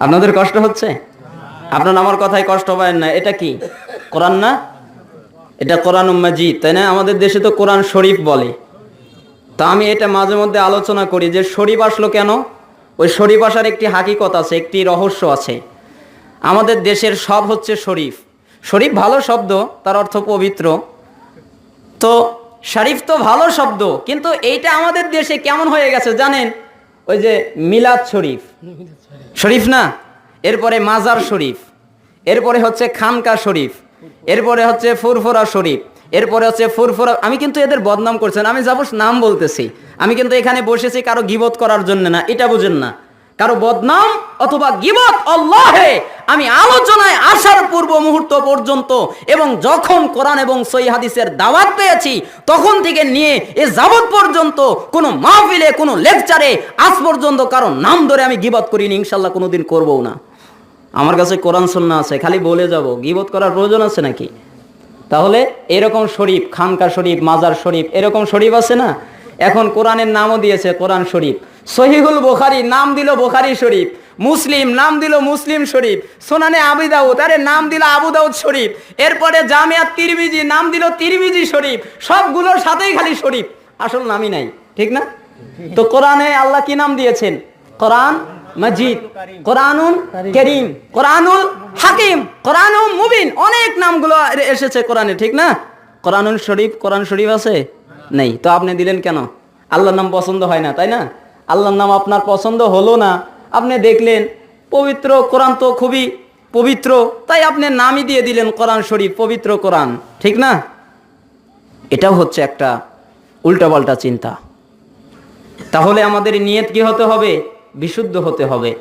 আপনাদের কষ্ট হচ্ছে? আপনার আমার কথায় কষ্ট পায় না, এটা কি? কোরআন না? এটা কোরআন মাজিদ তাই না? আমাদের দেশে তো কোরআন শরীফ বলে। তা আমি এটা মাঝে মধ্যে আলোচনা করি যে শরীফ আসলো কেন? ওই শরীফ আসার একটি হাকিকত আছে, একটি রহস্য আছে। আমাদের দেশের সব হচ্ছে শরীফ। শরীফ ভালো শব্দ, তার অর্থ পবিত্র। তো শরীফ তো ভালো শব্দ, কিন্তু এইটা আমাদের দেশে কেমন হয়ে গেছে জানেন? ওই যে মিলাদ শরীফ। শরীফ না? এরপরে মাজার শরীফ। এরপরে হচ্ছে খানকা শরীফ। এরপরে হচ্ছে ফুরফুরা শরীফ। এরপরে হচ্ছে ফুরফুরা, আমি কিন্তু এদের বদনাম করছেন আমি যাব নাম বলতেছি। আমি কিন্তু এখানে বসেছি কারও গিবত করার জন্য না, এটা বুঝেন না। কারও বদনাম অথবা গিবত আল্লাহে, আমি আলোচনায় আসার পূর্ব মুহূর্ত পর্যন্ত এবং যখন কোরআন এবং সই হাদিসের দাওয়াত পেয়েছি, তখন থেকে নিয়ে এ যাবৎ পর্যন্ত কোনো মাহফিলে, কোনো লেকচারে আজ পর্যন্ত কারও নাম ধরে আমি গিবত করিনি, ইনশাল্লাহ কোনোদিন করব না। আমার কাছে কোরআন সন্না আছে, খালি বলে যাব, গিবত করার প্রয়োজন আছে নাকি? তাহলে এরকম শরীফ, খানকা শরীফ, মাজার শরীফ, এরকম শরীফ আছে না? এখন কোরআনের নামও দিয়েছে, কোরআন শরীফ। সহিহুল বোখারি, নাম দিল বোখারি শরীফ। মুসলিম, নাম দিল মুসলিম শরীফ। সোনানে আবু দাউদ, আরে নাম দিল আবু দাউদ শরীফ। এরপরে জামিয়া তিরমিজি, নাম দিল তিরমিজি শরীফ। সবগুলোর সাথেই খালি শরীফ। আসল নামই নাই, ঠিক না? তো কোরআনে আল্লাহ কি নাম দিয়েছেন? কোরআন মজিদ, কোরআনুল করিম, কোরআনুল হাকিম, কোরআনুল মুবিন। অনেক নামগুলো এসেছে কোরআনে, ঠিক না? কোরআনুল শরীফ, কোরআন শরীফ আছে? নেই। তো আপনি দিলেন কেন? আল্লাহর নাম পছন্দ হয় না, তাই না? আল্লাহর নাম আপনার পছন্দ হলো না। আপনি দেখলেন, পবিত্র কোরআন তো খুবই পবিত্র, তাই আপনি নামই দিয়ে দিলেন কোরআন শরীফ, পবিত্র কোরআন। ঠিক না? এটাও হচ্ছে একটা উল্টাপাল্টা চিন্তা। তাহলে আমাদের নিয়ত কি হতে হবে? বিশুদ্ধ হতে হবে।